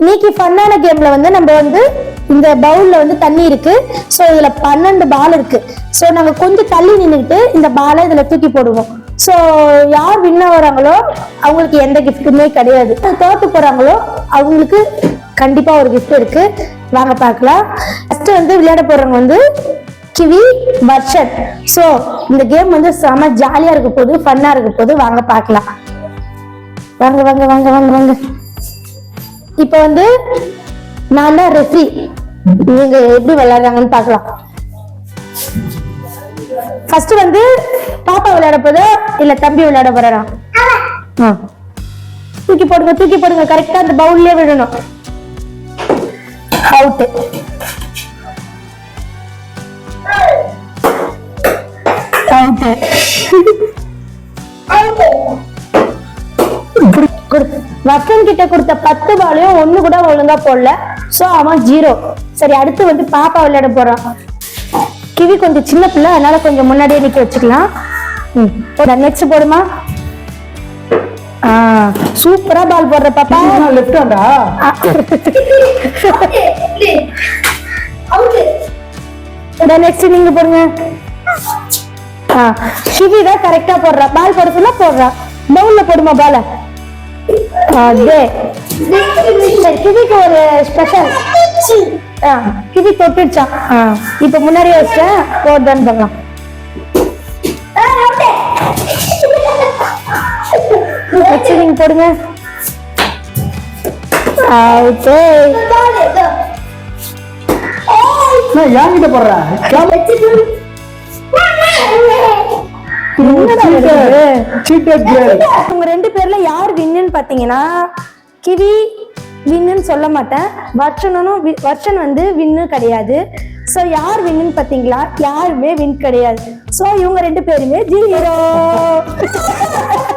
இன்னைக்கு ஃபன்னான கேம்ல வந்து நம்ம வந்து இந்த பவுல்ல வந்து தண்ணி இருக்கு. ஸோ இதுல பன்னெண்டு பால் இருக்கு. ஸோ நாங்க கொஞ்சம் தள்ளி நின்றுக்கிட்டு இந்த பாலை இதுல தூக்கி போடுவோம். ஸோ யார் வின் வராங்களோ அவங்களுக்கு எந்த கிஃப்ட்டுமே கிடையாது. தோத்து போறாங்களோ அவங்களுக்கு கண்டிப்பா ஒரு கிஃப்ட் இருக்கு. வாங்க பார்க்கலாம். ஃபர்ஸ்ட் வந்து விளையாட போறவங்க வந்து கிவி வர்ஷன். ஸோ இந்த கேம் வந்து செம ஜாலியா இருக்க போது ஃபன்னா இருக்க போது வாங்க பார்க்கலாம். வாங்க வாங்க வாங்க வாங்க வாங்க. இப்போ வந்து நான் தான் ரெஃப்ரி இவங்க எப்படி விளையாடுறாங்கன்னு பார்க்கலாம். ஃபர்ஸ்ட் வந்து பாப்பா விளையாட போதா இல்ல தம்பி விளையாட போறாரா. தூக்கி போடுங்க தூக்கி போடுங்க கரெக்டா அந்த பவுல்லே விடணும். அவுட் அவுட் வக்கன் கிட்ட கொடுத்த பத்து பாலையும் ஒண்ணு கூட ஒழுங்கா போடல. சோ அவன் ஜீரோ சரி அடுத்து வந்து பாப்பா விளையாட போறான். கிவி கொஞ்சம் சின்ன பிள்ளை அதனால கொஞ்சம் முன்னாடியே நிக்க வச்சுக்கலாம். நெக்ஸ்ட் போடுமா? ஆ சூப்பரா பால் போடுற பாப்பா. லெஃப்ட் ஹேண்டா நெக்ஸ்ட் நீங்க போடுங்க. ஆ சிவி தான் கரெக்டா போடுறா. பால் போட சொன்னா போடுறா. பவுல்ல போடுமா பால அதே சரி ஒரு ஸ்பெஷல் ஆ கிவி தொட்டுடுச்சான் ஆ. இப்போ போடுதான்னு பார்க்கலாம் நெக்ஸ்ட் நீங்க போடுங்க. அவுட்டே ஏன் கிட்ட போடுற? சீட்டட் கேர்ள் உங்க ரெண்டு பேர்ல யார் வின்னுன்னு பாத்தீங்கன்னா கிவி வின்னுன்னு சொல்ல மாட்டேன். வர்ஷனும் வர்ஷன் வந்து வின்னு கிடையாது. ஸோ யார் வின்னுன்னு பாத்தீங்களா? யாருமே வின் கிடையாது. ஸோ இவங்க ரெண்டு பேருமே ஜீரோ.